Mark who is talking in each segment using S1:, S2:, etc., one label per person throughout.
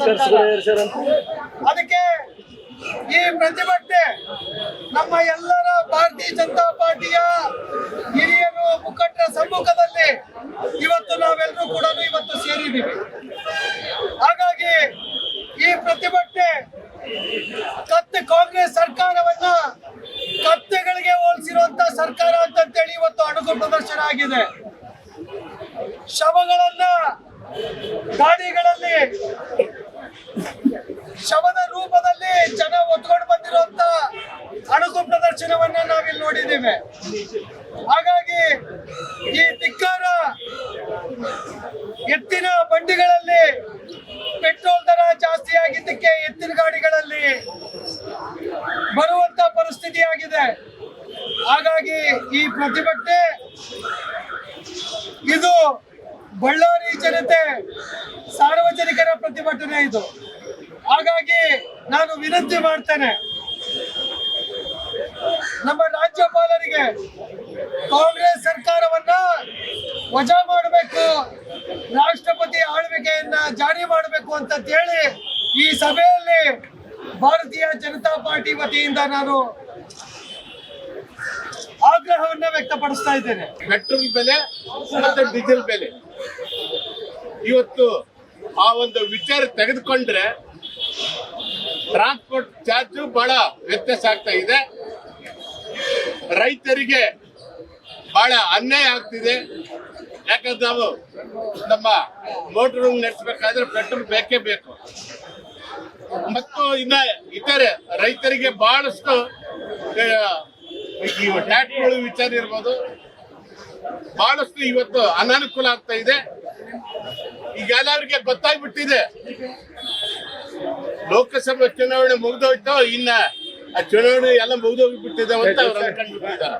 S1: ಸರ್ಕಾರ ಅದಕ್ಕೆ ಈ ಪ್ರತಿಭಟನೆ ನಮ್ಮ ಎಲ್ಲರ ಭಾರತೀಯ ಜನತಾ ಪಾರ್ಟಿಯ ಹಿರಿಯರು ಮುಖಂಡರ ಸಮ್ಮುಖದಲ್ಲಿ ಇವತ್ತು ನಾವೆಲ್ಲರೂ ಕೂಡ ಇವತ್ತು ಸೇರಿದ್ದೀವಿ. ಹಾಗಾಗಿ ಈ ಪ್ರತಿಭಟನೆ ಕತ್ತೆ ಕಾಂಗ್ರೆಸ್ ಸರ್ಕಾರವನ್ನ ಕತ್ತೆಗಳಿಗೆ ಹೋಲಿಸಿರುವಂತ ಸರ್ಕಾರ ಅಂತಂತೇಳಿ ಇವತ್ತು ಅಣುಕು ಪ್ರದರ್ಶನ ಆಗಿದೆ. ನೋಡಿದ್ದೇವೆ. ಹಾಗಾಗಿ ಈ ತಿಕ್ಕಾರ ಎತ್ತಿನ ಬಂಡಿಗಳಲ್ಲಿ ಪೆಟ್ರೋಲ್ ದರ ಜಾಸ್ತಿ ಆಗಿದ್ದಕ್ಕೆ ಎತ್ತಿನ ಗಾಡಿಗಳಲ್ಲಿ ಬರುವಂತ ಪರಿಸ್ಥಿತಿ ಆಗಿದೆ ಹಾಗಾಗಿ ಈ ಪ್ರತಿಭಟನೆ ಇದು ಬಳ್ಳಾರಿ ಜನತೆ, ಸಾರ್ವಜನಿಕರ ಪ್ರತಿಭಟನೆ ಇದು. ಹಾಗಾಗಿ ನಾನು ವಿನಂತಿ ಮಾಡ್ತೇನೆ. ನಮ್ಮ ರಾಜ್ಯಪಾಲರಿಗೆ ಕಾಂಗ್ರೆಸ್ ಸರ್ಕಾರವನ್ನ ವಜಾ ಮಾಡಬೇಕು, ರಾಷ್ಟ್ರಪತಿ ಆಳ್ವಿಕೆಯನ್ನ ಜಾರಿ ಮಾಡಬೇಕು ಅಂತ ಹೇಳಿ ಈ ಸಭೆಯಲ್ಲಿ ಭಾರತೀಯ ಜನತಾ ಪಾರ್ಟಿ ವತಿಯಿಂದ ನಾನು ಆಗ್ರಹವನ್ನ ವ್ಯಕ್ತಪಡಿಸ್ತಾ ಇದ್ದೇನೆ.
S2: ಪೆಟ್ರೋಲ್ ಬೆಲೆ ಮತ್ತೆ ಡೀಸೆಲ್ ಬೆಲೆ. ಇವತ್ತು ಆ ಒಂದು ವಿಚಾರ ತೆಗೆದುಕೊಂಡ್ರೆ ಟ್ರಾನ್ಸ್ಪೋರ್ಟ್ ಚಾರ್ಜು ಬಹಳ ವ್ಯತ್ಯಾಸ ಆಗ್ತಾ ಇದೆ. ರೈತರಿಗೆ ಬಹಳ ಅನ್ಯಾಯ ಆಗ್ತಿದೆ. ಯಾಕಂದ್ರೆ ನಾವು ನಮ್ಮ ಮೋಟರ್ ನಡೆಸಬೇಕಾದ್ರೆ ಪೆಟ್ರೋಲ್ ಬೇಕೇ ಬೇಕು. ಮತ್ತು ಇನ್ನ ಇತರೆ ರೈತರಿಗೆ ಬಹಳಷ್ಟು ಈ ಟ್ಯಾಕ್ಸ್ಗಳು ವಿಚಾರ ಇರ್ಬೋದು. ಬಹಳಷ್ಟು ಇವತ್ತು ಅನಾನುಕೂಲ ಆಗ್ತಾ ಇದೆ. ಈಗ ಎಲ್ಲರಿಗೆ ಗೊತ್ತಾಗ್ಬಿಟ್ಟಿದೆ. ಲೋಕಸಭೆ ಚುನಾವಣೆ ಮುಗಿದೋಯ್ತು, ಇನ್ನ ಆ ಚುನಾವಣೆ ಎಲ್ಲ ಮುಗ್ದೋಗ್ಬಿಟ್ಟಿದೆ ಅಂತ ಅವ್ರು ಅನ್ಕೊಂಡ್ಬಿಟ್ಟಿದ್ದಾರೆ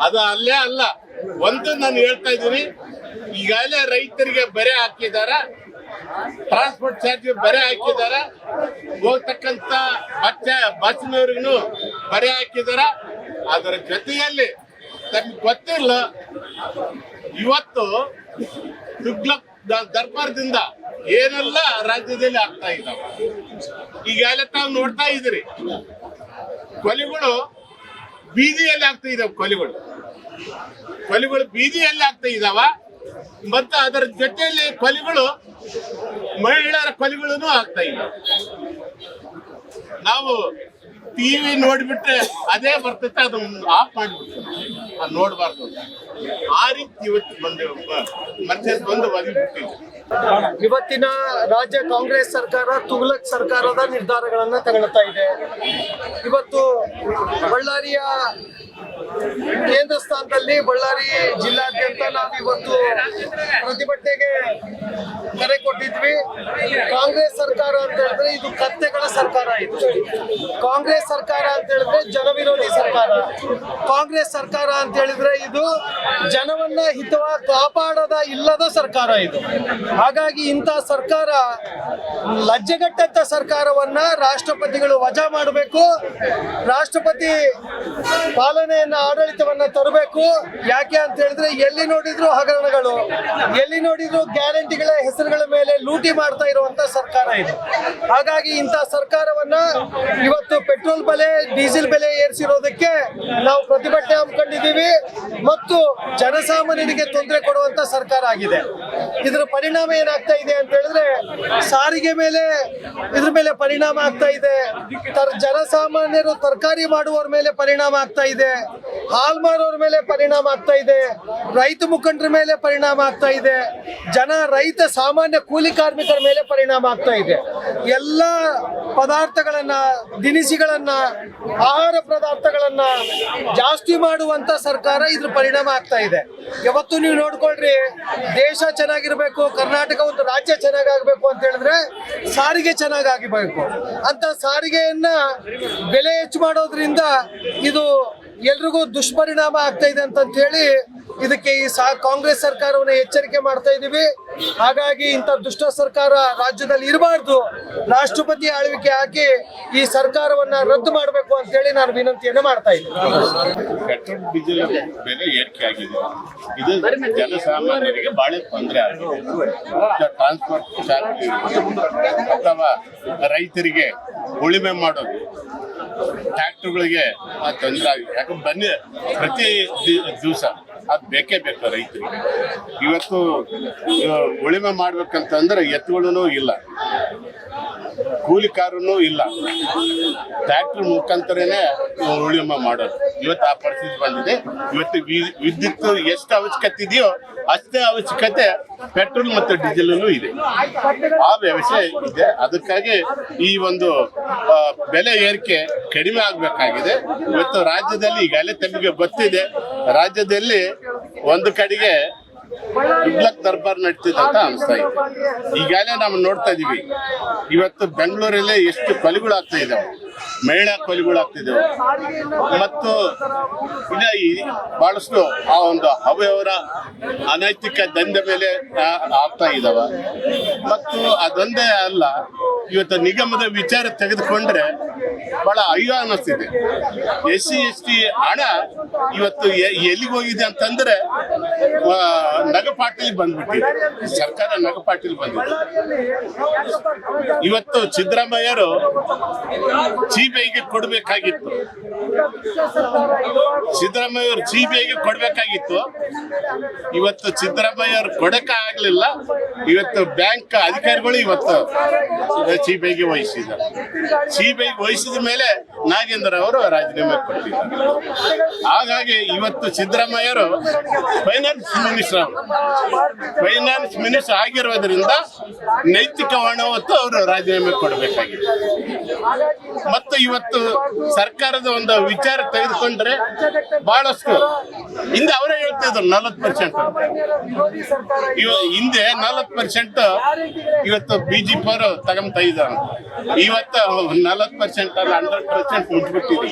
S2: ಅದು ಅಲ್ಲೇ ಅಲ್ಲ ಒಂದು ನಾನು ಹೇಳ್ತಾ ಇದ್ದೀನಿ ಈಗಾಗಲೇ ರೈತರಿಗೆ ಬರೆ ಹಾಕಿದಾರ ಟ್ರಾನ್ಸ್ಪೋರ್ಟ್ ಚಾರ್ಜ್ ಬರೆ ಹಾಕಿದಾರ ಹೋಗ್ತಕ್ಕಂತ ಬಚ್ಚ ಬಸ್ನವ್ರಿಗೂ ಬರೆ ಹಾಕಿದಾರ ಅದರ ಜೊತೆಯಲ್ಲಿ ತಮ್ಗೆ ಗೊತ್ತಿಲ್ಲ ಇವತ್ತು ತುಗ್ಲಕ್ ದರ್ಬಾರ್ದಿಂದ ಏನೆಲ್ಲ, ರಾಜ್ಯದಲ್ಲಿ ಆಗ್ತಾ ಇದ್ದಾವೆ ಎಲ್ಲ ತಾವು ನೋಡ್ತಾ ಇದ್ರಿ ಕೊಲೆಗಳು ಬೀದಿಯಲ್ಲಿ ಆಗ್ತಾ ಇದಾವೆ, ಕೊಲೆಗಳು. ಕೊಲೆಗಳು ಬೀದಿಯಲ್ಲಿ ಆಗ್ತಾ ಇದಾವ. ಮತ್ತು ಅದರ ಜೊತೆಯಲ್ಲಿ ಕೊಲೆಗಳು ಮಹಿಳೆಯರ ಕೊಲೆಗಳನ್ನು ಆಗ್ತಾ ಇದ್ದಾವೆ ನಾವು ಟಿವಿ ನೋಡ್ಬಿಟ್ರೆ ಅದೇ ಬರ್ತೈತೆ, ಅದನ್ನ ಆಫ್ ಮಾಡಿಬಿಡ್ತೀವಿ. ಅದು ನೋಡಬಾರ್ದು ಆ ರೀತಿ ಇವತ್ತು ಬಂದು ಮತ್ತೆ ಬಂದು ಒದಗಿಬಿಟ್ಟಿದೆ
S3: ಇವತ್ತಿನ ರಾಜ್ಯ ಕಾಂಗ್ರೆಸ್ ಸರ್ಕಾರ ತುಗ್ಲಕ್ ಸರ್ಕಾರದ ನಿರ್ಧಾರಗಳನ್ನ ತಗೊಳ್ತಾ ಇದೆ. ಇವತ್ತು ಬಳ್ಳಾರಿಯ ಕೇಂದ್ರ ಸ್ಥಾನದಲ್ಲಿ ಬಳ್ಳಾರಿ ಜಿಲ್ಲಾದ್ಯಂತ ನಾವು ಇವತ್ತು ಪ್ರತಿಭಟನೆಗೆ ಕರೆ ಕೊಟ್ಟಿದ್ವಿ. ಕಾಂಗ್ರೆಸ್ ಸರ್ಕಾರ ಅಂತ ಹೇಳಿದ್ರೆ ಇದು ಕತ್ತೆಗಳ ಸರ್ಕಾರ ಇದು. ಕಾಂಗ್ರೆಸ್ ಸರ್ಕಾರ ಅಂತ ಹೇಳಿದ್ರೆ ಜನವಿರೋಧಿ ಸರ್ಕಾರ.
S1: ಕಾಂಗ್ರೆಸ್ ಸರ್ಕಾರ ಅಂತ ಹೇಳಿದ್ರೆ ಇದು ಜನವನ್ನ ಹಿತವ ಕಾಪಾಡದ ಇಲ್ಲದ ಸರ್ಕಾರ ಇದು. ಹಾಗಾಗಿ ಇಂಥ ಸರ್ಕಾರ ಲಜ್ಜೆಗಟ್ಟಂತ ಸರ್ಕಾರವನ್ನ ರಾಷ್ಟ್ರಪತಿಗಳು ವಜಾ ಮಾಡಬೇಕು. ರಾಷ್ಟ್ರಪತಿ ಪಾಲನೆಯನ್ನ ಆಡಳಿತವನ್ನ ತರಬೇಕು. ಯಾಕೆ ಅಂತ ಹೇಳಿದ್ರೆ ಎಲ್ಲಿ ನೋಡಿದ್ರು ಹಗರಣಗಳು. ಎಲ್ಲಿ ನೋಡಿದ್ರು ಗ್ಯಾರಂಟಿಗಳ ಹೆಸರುಗಳ ಮೇಲೆ ಲೂಟಿ ಮಾಡ್ತಾ ಇರುವಂತ ಸರ್ಕಾರ ಇದು. ಹಾಗಾಗಿ ಇಂಥ ಸರ್ಕಾರವನ್ನ ಇವತ್ತು ಪೆಟ್ರೋಲ್ ಬೆಲೆ, ಡೀಸೆಲ್ ಬೆಲೆ ಏರಿಸಿರೋದಕ್ಕೆ ನಾವು ಪ್ರತಿಭಟನೆ ಹಮ್ಮಿಕೊಂಡಿದ್ದೀವಿ ಮತ್ತು ಜನಸಾಮಾನ್ಯರಿಗೆ ತೊಂದರೆ ಕೊಡುವಂತ ಸರ್ಕಾರ ಆಗಿದೆ. ಇದರ ಪರಿಣಾಮ ಏನಾಗ್ತಾ ಇದೆ ಅಂತ ಹೇಳಿದ್ರೆ ಸಾರಿಗೆ ಮೇಲೆ, ಇದ್ರ ಮೇಲೆ ಪರಿಣಾಮ ಆಗ್ತಾ ಇದೆ. ಜನಸಾಮಾನ್ಯರು ತರಕಾರಿ ಮಾಡುವವರ ಮೇಲೆ ಪರಿಣಾಮ ಆಗ್ತಾ ಇದೆ. ಹಾಲ್ ಮಾರೋರ ಮೇಲೆ ಪರಿಣಾಮ ಆಗ್ತಾ ಇದೆ. ರೈತ ಮುಖಂಡರ ಮೇಲೆ ಪರಿಣಾಮ ಆಗ್ತಾ ಇದೆ. ಜನ ರೈತ ಸಾಮಾನ್ಯ ಕೂಲಿ ಕಾರ್ಮಿಕರ ಮೇಲೆ ಪರಿಣಾಮ ಆಗ್ತಾ ಇದೆ. ಎಲ್ಲ ಪದಾರ್ಥಗಳನ್ನ, ದಿನಸಿಗಳನ್ನ, ಆಹಾರ ಪದಾರ್ಥಗಳನ್ನ ಜಾಸ್ತಿ ಮಾಡುವಂತ ಸರ್ಕಾರ ಇದ್ರ ಪರಿಣಾಮ ಆಗ್ತಾ ಇದೆ. ಯಾವತ್ತು ನೀವು ನೋಡ್ಕೊಳ್ರಿ, ದೇಶ ಚೆನ್ನಾಗಿರ್ಬೇಕು, ಕರ್ನಾಟಕ ಒಂದು ರಾಜ್ಯ ಚೆನ್ನಾಗಾಗಬೇಕು ಅಂತ ಹೇಳಿದ್ರೆ ಸಾರಿಗೆ ಚೆನ್ನಾಗಾಗಬೇಕು ಅಂತ ಸಾರಿಗೆಯನ್ನ ಬೆಲೆ ಹೆಚ್ಚು ಮಾಡೋದ್ರಿಂದ ಇದು ಎಲ್ರಿಗೂ ದುಷ್ಪರಿಣಾಮ ಆಗ್ತಾ ಇದೆ ಅಂತ ಹೇಳಿ ಇದಕ್ಕೆ ಈ ಸಹ ಕಾಂಗ್ರೆಸ್ ಸರ್ಕಾರವನ್ನ ಎಚ್ಚರಿಕೆ ಮಾಡ್ತಾ ಇದ್ದೀವಿ. ಹಾಗಾಗಿ ಇಂಥ ದುಷ್ಟ ಸರ್ಕಾರ ರಾಜ್ಯದಲ್ಲಿ ಇರಬಾರ್ದು. ರಾಷ್ಟ್ರಪತಿ ಆಳ್ವಿಕೆ ಹಾಕಿ ಈ ಸರ್ಕಾರವನ್ನ ರದ್ದು ಮಾಡಬೇಕು ಅಂತ ಹೇಳಿ ನಾನು ವಿನಂತಿಯನ್ನು ಮಾಡ್ತಾ ಇದ್ದೀನಿ.
S2: ಅಥವಾ ರೈತರಿಗೆ ಉಳಿಮೆ ಮಾಡೋದು ಟ್ರ್ಯಾಕ್ಟರ್ಗಳಿಗೆ ಆ ತೊಂದರೆ ಆಗಿದೆ. ಯಾಕಂದ್ರೆ ಬನ್ನಿ, ಪ್ರತಿ ದಿವಸ ಅದು ಬೇಕೇ ಬೇಕು ರೈತರಿಗೆ. ಇವತ್ತು ಉಳಿಮೆ ಮಾಡ್ಬೇಕಂತಂದ್ರೆ ಎತ್ತುಗಳೂ ಇಲ್ಲ. ಕೂಲಿಕಾರನು ಇಲ್ಲ. ಟ್ರ್ಯಾಕ್ಟರ್ ಮುಖಾಂತರನೇ ಉಳಿಮೆ ಮಾಡೋದು. ಇವತ್ತು ಆ ಪರಿಸ್ಥಿತಿ ಬಂದಿದೆ. ಇವತ್ತು ವಿದ್ಯುತ್ ಎಷ್ಟು ಅವಶ್ಯಕತೆ ಇದೆಯೋ ಅಷ್ಟೇ ಅವಶ್ಯಕತೆ ಪೆಟ್ರೋಲ್ ಮತ್ತು ಡೀಸೆಲ್ ಇದೆ. ಆ ವ್ಯವಸ್ಥೆ ಇದೆ. ಅದಕ್ಕಾಗಿ ಈ ಒಂದು ಬೆಲೆ ಏರಿಕೆ ಕಡಿಮೆ ಆಗಬೇಕಾಗಿದೆ. ಇವತ್ತು ರಾಜ್ಯದಲ್ಲಿ ಈಗಾಗಲೇ ತಮಗೆ ಗೊತ್ತಿದೆ. ರಾಜ್ಯದಲ್ಲಿ ಒಂದು ಕಡೆಗೆ ಗುಡ್ಲಕ್ ದರ್ಬಾರ್ ನಡೀತಿದೆ ಅಂತ ಅನಿಸ್ತಾ ಇದೆ. ಈಗಾಗಲೇ ನಾವು ನೋಡ್ತಾ ಇದೀವಿ. ಇವತ್ತು ಬೆಂಗಳೂರಲ್ಲೇ ಎಷ್ಟು ಕೊಲೆಗಳಾಗ್ತಾ ಇದಾವೆ. ಮಹಿಳಾ ಕೊಲೆಗಳಾಗ್ತಿದ್ದಾವೆ ಮತ್ತು ಇನ್ನ ಬಹಳಷ್ಟು ಆ ಒಂದು ಹವ್ಯವರ ಅನೈತಿಕ ದಂಧೆ ಮೇಲೆ ಆಗ್ತಾ ಇದಾವೆ. ಮತ್ತು ಅದೊಂದೇ ಅಲ್ಲ ಇವತ್ತು ನಿಗಮದ ವಿಚಾರ ತೆಗೆದುಕೊಂಡ್ರೆ ಬಹಳ ಅಯ್ಯೋ ಅನ್ನಿಸ್ತಿದೆ. ಎಸ್ ಸಿ ಎಸ್ ಟಿ ಹಣ ಇವತ್ತು ಎಲ್ಲಿಗೆ ಹೋಗಿದೆ ಅಂತಂದ್ರೆ ಆ, ನಗಪಾಟಿಲ್ ಬಂದ್ಬಿಟ್ಟಿದೆ ಸರ್ಕಾರ ನಗಪಾಟಿಲ್ ಬಂದಿದೆ ಇವತ್ತು ಸಿದ್ದರಾಮಯ್ಯರು ಸಿಬಿಐಗೆ ಕೊಡಬೇಕಾಗಿತ್ತು. ಸಿದ್ದರಾಮಯ್ಯವ್ರು ಸಿಬಿಐಗೆ ಕೊಡಬೇಕಾಗಿತ್ತು. ಇವತ್ತು ಸಿದ್ದರಾಮಯ್ಯವ್ರು ಕೊಡಕ ಆಗ್ಲಿಲ್ಲ. ಇವತ್ತು ಬ್ಯಾಂಕ್ ಅಧಿಕಾರಿಗಳು ಇವತ್ತು ಸಿಬಿಐಗೆ ವಹಿಸಿದ್ದಾರೆ. ಸಿಬಿಐಗೆ ವಹಿಸಿದ ಮೇಲೆ ನಾಗೇಂದ್ರ ಅವರು ರಾಜೀನಾಮೆ ಕೊಟ್ಟಿದ್ದಾರೆ. ಹಾಗಾಗಿ ಇವತ್ತು ಸಿದ್ದರಾಮಯ್ಯರು ಫೈನಾನ್ಸ್ ಮಿನಿಸ್ಟರ್ ಅವರು. ಫೈನಾನ್ಸ್ ಮಿನಿಸ್ಟರ್ ಆಗಿರೋದ್ರಿಂದ ನೈತಿಕ ಹೊತ್ತು ಅವರು ರಾಜೀನಾಮೆ ಕೊಡಬೇಕಾಗಿದೆ. ಮತ್ತು ಇವತ್ತು ಸರ್ಕಾರದ ಒಂದು ವಿಚಾರ ತೆಗೆದುಕೊಂಡ್ರೆ ಬಹಳಷ್ಟು ಹಿಂದೆ ಅವರೇ ಹೇಳ್ತಿದ್ರು ನಲವತ್ತು ಪರ್ಸೆಂಟ್ ಇವ ಹಿಂದೆ ನಲವತ್ತು ಪರ್ಸೆಂಟ್ ಇವತ್ತು ಬಿಜೆಪಿ ಅವರು ತಗೊಂತ ಇದ್ದಾರೆ. ಇವತ್ತು ನಲವತ್ತು ಪರ್ಸೆಂಟ್ ಅಲ್ಲ ಹಂಡ್ರೆಡ್ ಪರ್ಸೆಂಟ್ ಮುಟ್ಬಿಟ್ಟಿದೆ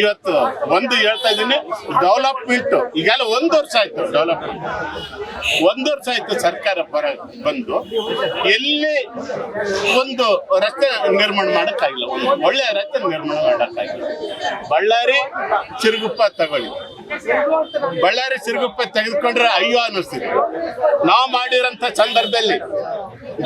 S2: ಇವತ್ತು ಒಂದು ಹೇಳ್ತಾ ಇದ್ದೀನಿ ಡೆವಲಪ್ಮೆಂಟ್ ಈಗೆಲ್ಲ ಒಂದು ವರ್ಷ ಆಯ್ತು ಡೆವಲಪ್ಮೆಂಟ್ ಒಂದು ವರ್ಷ ಆಯ್ತು ಸರ್ಕಾರ ಬರ, ಬಂದು. ಎಲ್ಲಿ ಒಂದು ರಸ್ತೆ ನಿರ್ಮಾಣ ಮಾಡೋಕ್ಕಾಗಿಲ್ಲ ಒಂದು ಒಳ್ಳೆ ರಸ್ತೆ ನಿರ್ಮಾಣ ಮಾಡೋಕ್ಕಾಗಿಲ್ಲ ಬಳ್ಳಾರಿ ಸಿರುಗುಪ್ಪ ತಗೊಳ್ಳಿ. ಬಳ್ಳಾರಿ ಸಿರುಗುಪ್ಪ ತೆಗೆದುಕೊಂಡ್ರೆ ಅಯ್ಯೋ ಅನ್ನಿಸ್ತಿದೆ. ನಾವು ಮಾಡಿರೋಂಥ ಸಂದರ್ಭದಲ್ಲಿ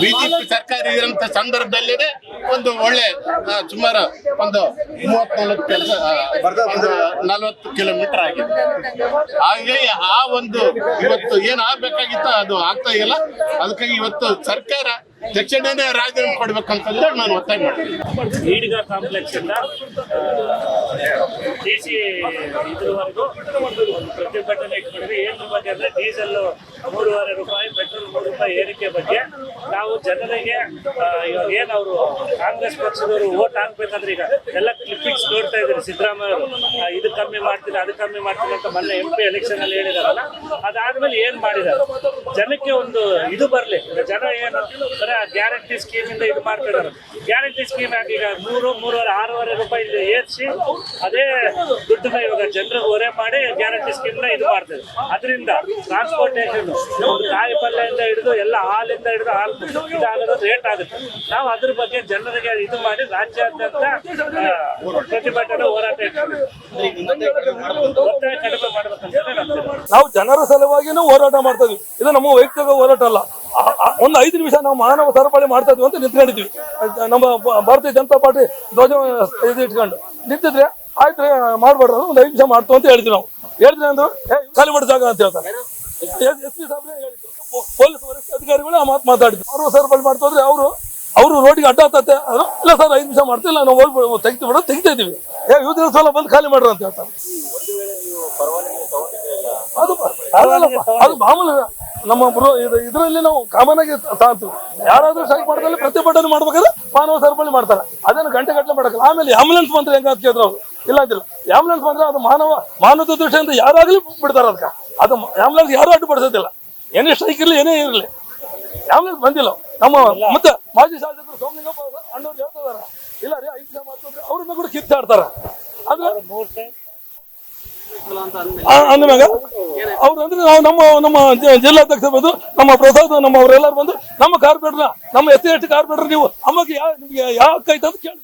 S2: ಬಿಜೆಪಿ ಸರ್ಕಾರ ಇರುವಂತ ಸಂದರ್ಭದಲ್ಲಿದೆ ಒಂದು ಒಳ್ಳೆ ಸುಮಾರು ಒಂದು ಮೂವತ್ತ್ ನಲ್ವತ್ತು ಕೆಲಸ ನಲವತ್ತು ಕಿಲೋಮೀಟರ್ ಆಗಿದೆ. ಹಾಗೆ ಆ ಒಂದು ಇವತ್ತು ಏನ್ ಆಗ್ಬೇಕಾಗಿತ್ತು ಅದು ಆಗ್ತಾ ಇಲ್ಲ. ಅದಕ್ಕಾಗಿ ಇವತ್ತು ಸರ್ಕಾರ ತಕ್ಷಣನೇ ರಾಜೀನಾಮೆ ಕೊಡ್ಬೇಕಂತಂದ್ರೆ ನಾನು ಒತ್ತಾಯ ಮಾಡ್ತೀನಿ.
S4: ಈಡಿಗ ಕಾಂಪ್ಲೆಕ್ಸ್ ಇಂದ ಇದ್ರವರೆಗೂ ಪ್ರತಿಭಟನೆ ಏನ್ ಅಂದ್ರೆ ಡೀಸೆಲ್ ಮೂರುವರೆ ರೂಪಾಯಿ ಪೆಟ್ರೋಲ್ ಮೂರು ರೂಪಾಯಿ ಏರಿಕೆ ಬಗ್ಗೆ ನಾವು ಜನರಿಗೆ ಇವಾಗ ಏನು ಅವರು ಕಾಂಗ್ರೆಸ್ ಪಕ್ಷದವರು ಓಟ್ ಹಾಕ್ಬೇಕಂದ್ರೆ ಈಗ ಎಲ್ಲ ಕ್ಲಿಪ್ಪಿಂಗ್ಸ್ ನೋಡ್ತಾ ಇದ್ದಾರೆ. ಸಿದ್ದರಾಮಯ್ಯ ಅವರು ಇದು ಕಮ್ಮಿ ಮಾಡ್ತೀರಾ ಅದು ಕಮ್ಮಿ ಮಾಡ್ತೀರಾ ಅಂತ ಮೊನ್ನೆ ಎಂ ಪಿ ಎಲೆಕ್ಷನ್ ಅಲ್ಲಿ ಹೇಳಿದಾರಲ್ಲ, ಅದಾದ್ಮೇಲೆ ಏನ್ ಮಾಡಿದ್ದಾರೆ ಜನಕ್ಕೆ ಒಂದು ಇದು ಬರಲಿ. ಜನ ಏನು, ಬರೀ ಗ್ಯಾರಂಟಿ ಸ್ಕೀಮ್ ಇಂದ ಇದು ಮಾಡ್ತಿದ್ದಾರೆ ಗ್ಯಾರಂಟಿ ಸ್ಕೀಮ್ ಆಗಿ ಈಗ ಮೂರು, ಮೂರುವರೆ, ಆರೂವರೆ ರೂಪಾಯಿ ಏರಿಸಿ, ಅದೇ ದುಡ್ಡನ್ನ ಇವಾಗ ಜನರಿಗೆ ಹೊರೆ ಮಾಡಿ ಗ್ಯಾರಂಟಿ ಸ್ಕೀಮ್ನ ಇದು ಮಾಡ್ತಾರೆ ಅದರಿಂದ ಟ್ರಾನ್ಸ್ಪೋರ್ಟೇಷನ್ ಒಂದು ಕಾಯಿ ಹಿಡಿದು ಎಲ್ಲ ಹಾಲಿಂದ ಹಿಡಿದು ಹಾಲು ಇದಾಗೋದು ರೇಟ್ ಆಗುತ್ತೆ. ನಾವು ಅದ್ರ ಬಗ್ಗೆ ಜನರಿಗೆ ಇದು ಮಾಡಿ ರಾಜ್ಯಾದ್ಯಂತ ಪ್ರತಿಭಟನೆ ಹೋರಾಟ. ಒತ್ತಾಯ ಕಡಿಮೆ
S5: ನಾವು ಜನರ ಸಲುವಾಗಿನೂ ಹೋರಾಟ ಮಾಡ್ತಾ ಇದು ನಮ್ಮ ವೈಯಕ್ತಿಕ ಹೋರಾಟ ಅಲ್ಲ. ಒಂದು ಐದು ನಿಮಿಷ ನಾವು ಮಾನವ ಸರಪಳಿ ಮಾಡ್ತಾ ಇದ್ವಿ ಅಂತ ನಿಂತ್ಕೊಂಡಿದ್ವಿ. ನಮ್ಮ ಭಾರತೀಯ ಜನತಾ ಪಾರ್ಟಿ ಧ್ವಜ, ಇದು ಇಟ್ಕೊಂಡು ನಿಂತಿದ್ರೆ ಆಯ್ತು, ಮಾಡ್ಬಾರ್ದು, ಒಂದು ಐದು ನಿಮಿಷ ಮಾಡ್ತು ಅಂತ ಹೇಳ್ತೀವಿ ನಾವು. ಹೇಳ್ತೀವಿ ಅಂದ್ರೆ ಖಾಲಿ ಮಾಡಿ ಜಾಗ ಅಂತ ಹೇಳ್ತಾರೆ. ಅಧಿಕಾರಿಗಳು ಆ ಮಾತು ಮಾತಾಡಿದ್ರು ಅವರು ಸರ್ಪಲ್ ಮಾಡ್ತಾ ಮಾಡ್ತೋದ್ರೆ ಅವರು ಅವರು ರೋಡಿಗೆ ಅಡ್ಡ ಹತ್ತತ್ತೆ. ಇಲ್ಲ ಸರ್, ಐದು ನಿಮಿಷ ಮಾಡ್ತಿಲ್ಲ, ನಾವು ಹೋಗ್ಬಿಡು ತೆಗಿತೀವಿ ಬಿಡೋದು ತೆಗಿತಾ ಇದೀವಿ ಏ, ಇವ್ರ ಸಲ ಬಂದು ಖಾಲಿ ಮಾಡ್ರಿ ಅಂತ ಹೇಳ್ತಾರೆ. ಅದು ಅದು ಮಾಮೂಲಿ ನಮ್ಮ ಇದರಲ್ಲಿ ನಾವು ಕಾಮನ್ ಆಗಿ ತಾಂತೀವಿ. ಯಾರಾದ್ರೂ ಸ್ಟ್ರೈಕ್ ಮಾಡಿದ್ರೆ ಪ್ರತಿಭಟನೆ ಮಾಡ್ಬೇಕಾದ್ರೆ ಮಾನವ ಸರಪಳಿ ಮಾಡ್ತಾರೆ. ಅದನ್ನು ಗಂಟೆ ಗಟ್ಟಲೆ ಮಾಡಕ್ಕಲ್ಲ ಆಮೇಲೆ ಆಂಬುಲೆನ್ಸ್ ಬಂದ್ರೆ ಹೆಂಗ ಕೇಳಿದ್ರು ಅವ್ರು? ಇಲ್ಲ ಅಂತಿಲ್ಲ ಆಂಬುಲೆನ್ಸ್ ಬಂದ್ರೆ ಅದು ಮಾನವ ಮಾನವದ ದೃಷ್ಟಿಯಿಂದ ಯಾರಾಗ್ಲಿ ಬಿಡ್ತಾರೆ ಅದಕ್ಕೆ. ಅದು ಆಂಬುಲೆನ್ಸ್ ಯಾರು ಅಡ್ಡುಪಡಿಸೋದಿಲ್ಲ ಏನೇ ಸ್ಟ್ರೈಕ್ ಇರಲಿ ಏನೇ ಇರಲಿ. ಆಂಬುಲೆನ್ಸ್ ಬಂದಿಲ್ಲ. ನಮ್ಮ ಮತ್ತೆ ಮಾಜಿ ಶಾಸಕರು ಸೋಮಲಿಂಗಪ್ಪ ಅಣ್ಣವ್ರು ಹೇಳ್ತಿದಾರ. ಇಲ್ಲ ರೀ ಐದು ಮಾಡ್ಕೊಂಡ್ರೆ ಅವ್ರನ್ನ ಕೂಡ ಕಿತ್ತಾಡ್ತಾರ. ಅಂದ್ರೆ ಅಂದ್ಮ್ಯಾಗ ಅವ್ರು ಅಂದ್ರೆ ನಾವು ನಮ್ಮ ನಮ್ಮ ಜಿಲ್ಲಾಧ್ಯಕ್ಷ ಬಂದು ನಮ್ಮ ಪ್ರಸಾದ್ ನಮ್ಮ ಅವರೆಲ್ಲರೂ ಬಂದು ನಮ್ಮ ಕಾರ್ಪೊರೇಟರ್ ನಮ್ಮ S C S T corporator ನೀವು ಅಮ್ಮಗೆ ಯಾವ ನಿಮ್ಗೆ ಯಾವ ಕೈತ ಅಂತ ಕೇಳಿದ್ವಿ